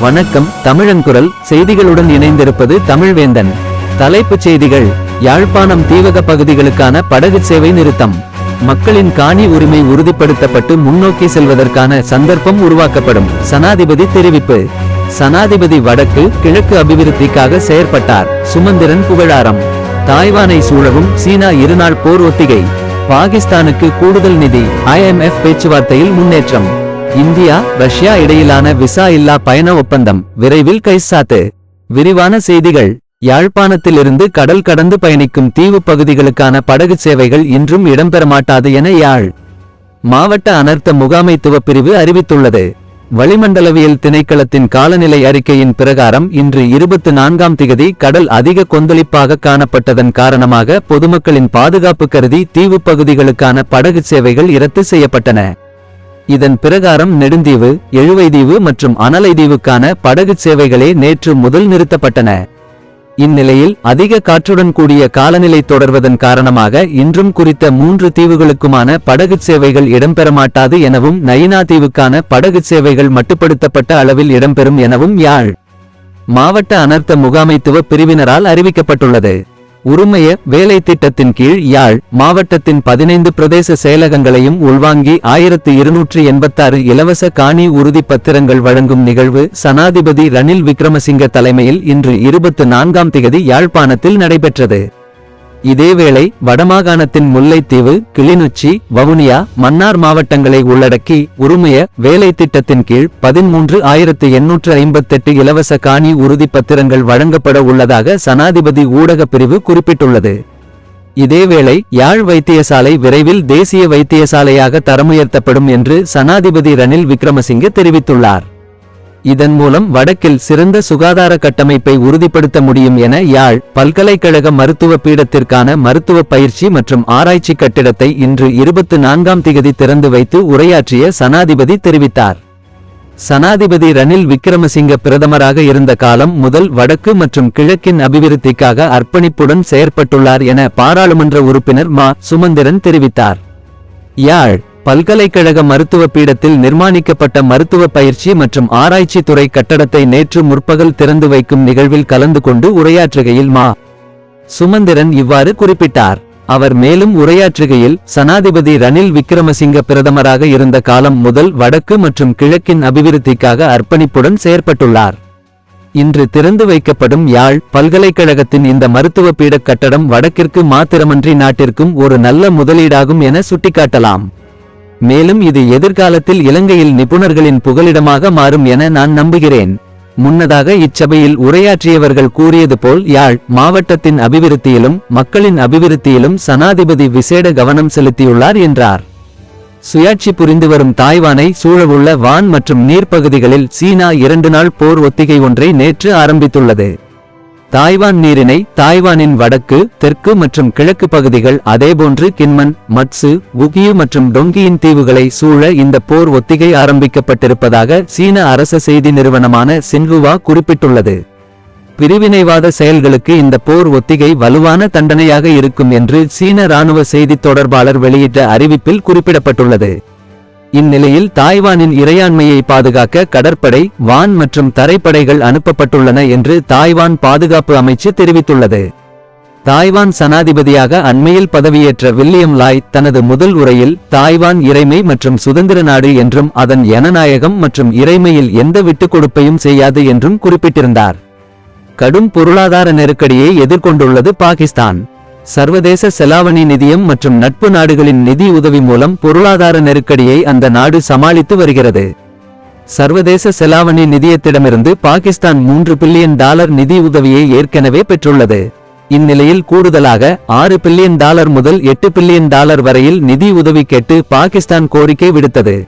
வணக்கம் தமிழங்குரல் செய்திகளுடன் இணைந்திருப்பது தமிழ்வேந்தன். தலைப்புச் செய்திகள். யாழ்ப்பாணம் தீவக பகுதிகளுக்கான படகு சேவை நிறுத்தம். மக்களின் காணி உரிமை உறுதிப்படுத்தப்பட்டு முன்னோக்கி செல்வதற்கான சந்தர்ப்பம் உருவாக்கப்படும். சனாதிபதி தெரிவிப்பு. சனாதிபதி வடக்கு கிழக்கு அபிவிருத்திக்காக செயற்பட்டார். சுமந்திரன் புகழாரம். தாய்வானை சூழவும் சீனா இருநாள் போர் ஒத்திகை. பாகிஸ்தானுக்கு கூடுதல் நிதி. ஐஎம்எஃப் பேச்சுவார்த்தையில் முன்னேற்றம். இந்தியா ரஷ்யா இடையிலான விசா இல்லா பயண ஒப்பந்தம். விரைவில் கைச்சாத்து. விரிவான செய்திகள். யாழ்ப்பாணத்திலிருந்து கடல் கடந்து பயணிக்கும் தீவு பகுதிகளுக்கான படகு சேவைகள் இன்றும் இடம்பெற மாட்டாது என யாழ். மாவட்ட அனர்த்த முகாமைத்துவ பிரிவு அறிவித்துள்ளது. வளிமண்டலவியல் திணைக்களத்தின் காலநிலை அறிக்கையின் பிரகாரம் இன்று இருபத்து நான்காம் திகதி கடல் அதிக கொந்தளிப்பாக காணப்பட்டதன் காரணமாக பொதுமக்களின் பாதுகாப்பு கருதி தீவு பகுதிகளுக்கான படகு சேவைகள் இரத்து செய்யப்பட்டன. இதன் பிரகாரம் நெடுந்தீவு எழுவைதீவு மற்றும் அனலைதீவுக்கான படகு சேவைகளே நேற்று முதல் நிறுத்தப்பட்டன. இந்நிலையில் அதிக காற்றுடன் கூடிய காலநிலை தொடர்வதன் காரணமாக இன்றும் குறித்த மூன்று தீவுகளுக்குமான படகு சேவைகள் இடம்பெற மாட்டாது எனவும் நயினா தீவுக்கான படகு சேவைகள் மட்டுப்படுத்தப்பட்ட அளவில் இடம்பெறும் எனவும் யாழ் மாவட்ட அனர்த்த முகாமைத்துவ பிரிவினரால் அறிவிக்கப்பட்டுள்ளது. உரிமைய வேலை திட்டத்தின் கீழ் யாழ் மாவட்டத்தின் பதினைந்து பிரதேச செயலகங்களையும் உள்வாங்கி ஆயிரத்து இருநூற்றி எண்பத்தாறு இலவச காணி உறுதி பத்திரங்கள் வழங்கும் நிகழ்வு சனாதிபதி ரணில் விக்ரமசிங்க தலைமையில் இன்று இருபத்து நான்காம் திகதி யாழ்ப்பாணத்தில் நடைபெற்றது. இதேவேளை வடமாகாணத்தின் முல்லைத்தீவு கிளிநொச்சி வவுனியா மன்னார் மாவட்டங்களை உள்ளடக்கி உரிமைய வேலை திட்டத்தின் கீழ் பதிமூன்று ஆயிரத்து எண்ணூற்று ஐம்பத்தெட்டு இலவச காணி உறுதி பத்திரங்கள் வழங்கப்பட உள்ளதாக சனாதிபதி ஊடகப் பிரிவு குறிப்பிட்டுள்ளது. இதேவேளை யாழ் வைத்தியசாலை விரைவில் தேசிய வைத்தியசாலையாக தரமுயர்த்தப்படும் என்று சனாதிபதி ரணில் விக்ரமசிங்கே தெரிவித்துள்ளார். இதன் மூலம் வடக்கில் சிறந்த சுகாதார கட்டமைப்பை உறுதிப்படுத்த முடியும் என யாழ் பல்கலைக்கழக மருத்துவ பீடத்திற்கான மருத்துவ பயிற்சி மற்றும் ஆராய்ச்சி கட்டிடத்தை இன்று இருபத்து நான்காம் திகதி திறந்து வைத்து உரையாற்றிய சனாதிபதி தெரிவித்தார். சனாதிபதி ரணில் விக்ரமசிங்க பிரதமராக இருந்த காலம் முதல் வடக்கு மற்றும் கிழக்கின் அபிவிருத்திக்காக அர்ப்பணிப்புடன் செயற்பட்டுள்ளார் என பாராளுமன்ற உறுப்பினர் மா. சுமந்திரன் தெரிவித்தார். யாழ் பல்கலைக்கழக மருத்துவ பீடத்தில் நிர்மாணிக்கப்பட்ட மருத்துவ பயிற்சி மற்றும் ஆராய்ச்சி துறை கட்டடத்தை நேற்று முற்பகல் திறந்து வைக்கும் நிகழ்வில் கலந்து கொண்டு உரையாற்றுகையில் மா. சுமந்திரன் இவ்வாறு குறிப்பிட்டார். அவர் மேலும் உரையாற்றுகையில் சனாதிபதி ரணில் விக்ரமசிங்க பிரதமராக இருந்த காலம் முதல் வடக்கு மற்றும் கிழக்கின் அபிவிருத்திக்காக அர்ப்பணிப்புடன் செயற்பட்டுள்ளார். இன்று திறந்து வைக்கப்படும் யாழ் பல்கலைக்கழகத்தின் இந்த மருத்துவ பீடக் கட்டடம் வடக்கிற்கு மாத்திரமன்றி நாட்டிற்கும் ஒரு நல்ல முதலீடாகும் என சுட்டிக்காட்டலாம். மேலும் இது எதிர்காலத்தில் இலங்கையில் நிபுணர்களின் புகலிடமாக மாறும் என நான் நம்புகிறேன். முன்னதாக இச்சபையில் உரையாற்றியவர்கள் கூறியது போல் யாழ் மாவட்டத்தின் அபிவிருத்தியிலும் மக்களின் அபிவிருத்தியிலும் சனாதிபதி விசேட கவனம் செலுத்தியுள்ளார் என்றார். சுயாட்சி புரிந்து வரும் தாய்வானை சூழவுள்ள வான் மற்றும் நீர்ப்பகுதிகளில் சீனா இரண்டு நாள் போர் ஒத்திகை ஒன்றை நேற்று ஆரம்பித்துள்ளது. தாய்வான் நீரிணை தாய்வானின் வடக்கு தெற்கு மற்றும் கிழக்கு பகுதிகள் அதேபோன்று கின்மன் மட்சு உகியு மற்றும் டொங்கியின் தீவுகளை சூழ இந்த போர் ஒத்திகை ஆரம்பிக்கப்பட்டிருப்பதாக சீன அரச செய்தி நிறுவனமான சின்ஹுவா குறிப்பிட்டுள்ளது. பிரிவினைவாத செயல்களுக்கு இந்த போர் ஒத்திகை வலுவான தண்டனையாக இருக்கும் என்று சீன ராணுவ செய்தித் தொடர்பாளர் வெளியிட்ட அறிவிப்பில் குறிப்பிடப்பட்டுள்ளது. இந்நிலையில் தாய்வானின் இறையாண்மையை பாதுகாக்க கடற்படை வான் மற்றும் தரைப்படைகள் அனுப்பப்பட்டுள்ளன என்று தாய்வான் பாதுகாப்பு அமைச்சு தெரிவித்துள்ளது. தாய்வான் சனாதிபதியாக அண்மையில் பதவியேற்ற வில்லியம் லாய் தனது முதல் உரையில் தாய்வான் இறைமை மற்றும் சுதந்திர நாடு என்றும் அதன் ஜனநாயகம் மற்றும் இறைமையில் எந்த விட்டுக் கொடுப்பையும் செய்யாது என்றும் குறிப்பிட்டிருந்தார். கடும் பொருளாதார நெருக்கடியை எதிர்கொண்டுள்ளது பாகிஸ்தான். சர்வதேச செலாவணி நிதியம் மற்றும் நட்பு நாடுகளின் நிதி உதவி மூலம் பொருளாதார நெருக்கடியை அந்த நாடு சமாளித்து வருகிறது. சர்வதேச செலாவணி நிதியத்திடமிருந்து பாகிஸ்தான் மூன்று பில்லியன் டாலர் நிதி உதவியை ஏற்கனவே பெற்றுள்ளது. இந்நிலையில் கூடுதலாக ஆறு பில்லியன் டாலர் முதல் எட்டு பில்லியன் டாலர் வரையில் நிதி உதவி கேட்டு பாகிஸ்தான் கோரிக்கை விடுத்தது.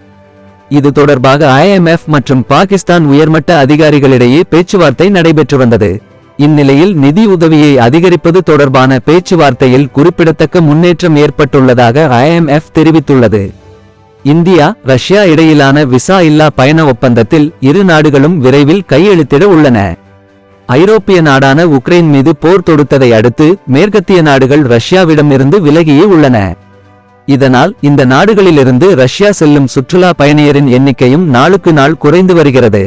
இது தொடர்பாக ஐஎம்எஃப் மற்றும் பாகிஸ்தான் உயர்மட்ட அதிகாரிகளிடையே பேச்சுவார்த்தை நடைபெற்று வந்தது. இந்நிலையில் நிதி உதவியை அதிகரிப்பது தொடர்பான பேச்சுவார்த்தையில் குறிப்பிடத்தக்க முன்னேற்றம் ஏற்பட்டுள்ளதாக ஐஎம்எஃப் தெரிவித்துள்ளது. இந்தியா ரஷ்யா இடையிலான விசா இல்லா பயண ஒப்பந்தத்தில் இரு நாடுகளும் விரைவில் கையெழுத்திட உள்ளன. ஐரோப்பிய நாடான உக்ரைன் மீது போர் தொடுத்ததை அடுத்து மேற்கத்திய நாடுகள் ரஷ்யாவிடமிருந்து விலகியே உள்ளன. இதனால் இந்த நாடுகளிலிருந்து ரஷ்யா செல்லும் சுற்றுலா பயணியரின் எண்ணிக்கையும் நாளுக்கு நாள் குறைந்து வருகிறது.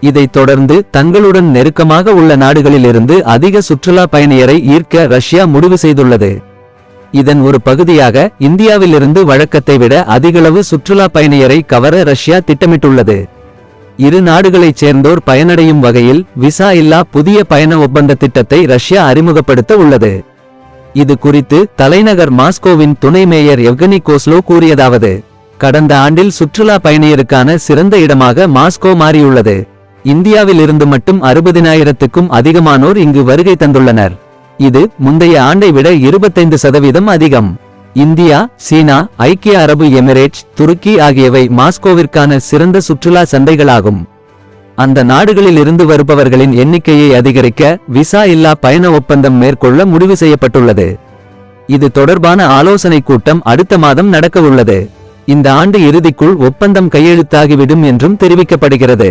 இதைத் தொடர்ந்து தங்களுடன் நெருக்கமாக உள்ள நாடுகளிலிருந்து அதிக சுற்றுலா பயணியரை ஈர்க்க ரஷ்யா முடிவு செய்துள்ளது. இதன் ஒரு பகுதியாக இந்தியாவிலிருந்து வழக்கத்தை விட அதிகளவு சுற்றுலா பயணியரை கவர ரஷ்யா திட்டமிட்டுள்ளது. இரு நாடுகளைச் சேர்ந்தோர் பயனடையும் வகையில் விசா இல்லா புதிய பயண ஒப்பந்த திட்டத்தை ரஷ்யா அறிமுகப்படுத்த உள்ளது. இது குறித்து தலைநகர் மாஸ்கோவின் துணை மேயர் எவ்கனி கோஸ்லோ கூறியதாவது கடந்த ஆண்டில் சுற்றுலா பயணியருக்கான சிறந்த இடமாக மாஸ்கோ மாறியுள்ளது. இந்தியாவில் இருந்து மட்டும் அறுபதினாயிரத்துக்கும் அதிகமானோர் இங்கு வருகை தந்துள்ளனர். இது முந்தைய ஆண்டை விட இருபத்தைந்து சதவீதம் அதிகம். இந்தியா சீனா ஐக்கிய அரபு எமிரேட்ஸ் துருக்கி ஆகியவை மாஸ்கோவிற்கான சிறந்த சுற்றுலா சந்தைகளாகும். அந்த நாடுகளில் இருந்து வருபவர்களின் எண்ணிக்கையை அதிகரிக்க விசா இல்லா பயண ஒப்பந்தம் மேற்கொள்ள முடிவு செய்யப்பட்டுள்ளது. இது தொடர்பான ஆலோசனைக் கூட்டம் அடுத்த மாதம் நடக்கவுள்ளது. இந்த ஆண்டு இறுதிக்குள் ஒப்பந்தம் கையெழுத்தாகிவிடும் என்றும் தெரிவிக்கப்படுகிறது.